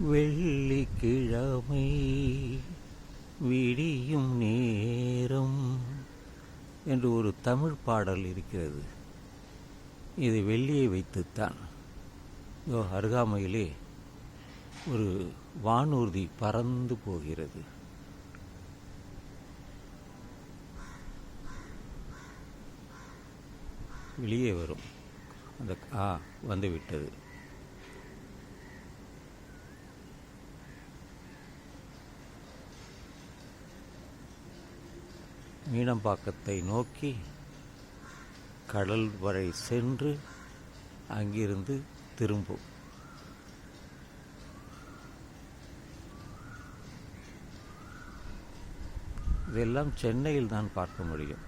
வெள்ளிக்கிழமை விடியும் நேரம் என்று ஒரு தமிழ் பாடல் இருக்கிறது. இது வெள்ளியை வைத்துத்தான் இதோ அருகாமையிலே ஒரு வானூர்தி பறந்து போகிறது. வெளியே வரும். அந்த ஆ வந்துவிட்டது மீனம்பாக்கத்தை நோக்கி கடல் வரை சென்று அங்கிருந்து திரும்பும் இதெல்லாம் சென்னையில் தான் பார்க்க முடியும்.